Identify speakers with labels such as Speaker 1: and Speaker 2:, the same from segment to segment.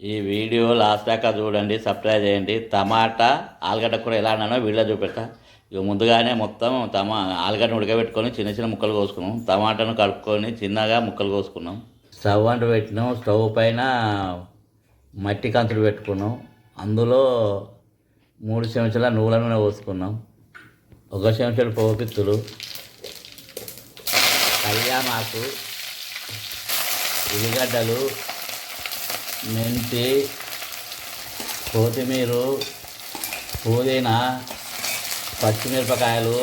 Speaker 1: ఈ video last దాకా చూడండి సబ్స్క్రైబ్ చేయండి. టమాటా ఆలుగడ్డ కూర ఎలా అన్నానో వీడియో చూపెడతా. ఇక ముందుగానే మొత్తం టమా ఆలుగడ్డ ఉడకబెట్టుకొని చిన్న చిన్న ముక్కలు కోసుకున్నాం. టమాటాను కలుపుకొని చిన్నగా ముక్కలు కోసుకున్నాం. స్టవ్ అంటు పెట్టినాం. స్టవ్ పైన మట్టి కంచులు పెట్టుకున్నాం. అందులో మూడు చెంచాల నువ్వుల నూనె పోసుకున్నాం. ఒక చెంచాలు పోపిత్తులు కళ్యామాకు ఉల్లిగడ్డలు మెంతి కొత్తిమీర పుదీనా పచ్చిమిరపకాయలు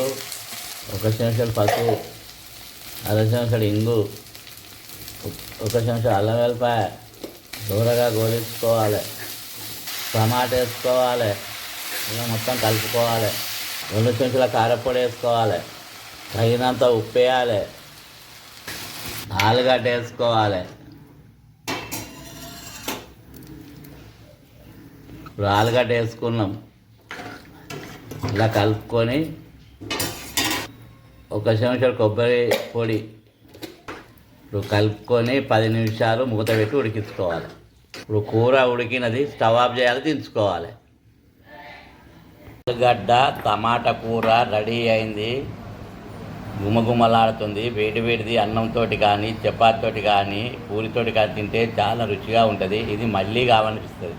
Speaker 1: ఒక చెంచాడు పసుపు అర చెంచాడు ఇంగు ఒక చెంచా అల్లం వెల్లిపాయ దూరగా గోలించుకోవాలి టమాటా వేసుకోవాలి ఇలా మొత్తం కలుపుకోవాలి రెండు చెంచాల కారపొడి వేసుకోవాలి తగినంత ఉప్పు వేయాలి ఆలుగడ్డ వేసుకోవాలి. ఇప్పుడు ఆలుగడ్డ వేసుకున్నాం. ఇలా కలుపుకొని ఒక చెంచాడు కొబ్బరి పొడి ఇప్పుడు కలుపుకొని పది నిమిషాలు మూత పెట్టి ఉడికించుకోవాలి. ఇప్పుడు కూర ఉడికినది స్టవ్ ఆఫ్ చేయాలి దించుకోవాలి. ఆలుగడ్డ టమాటా కూర రెడీ అయింది. గుమగుమలాడుతుంది. వేడి వేడిది అన్నంతో కానీ చపాతీతోటి కానీ పూరితోటి కానీ తింటే చాలా రుచిగా ఉంటుంది. ఇది మళ్ళీ కావాలనిపిస్తుంది.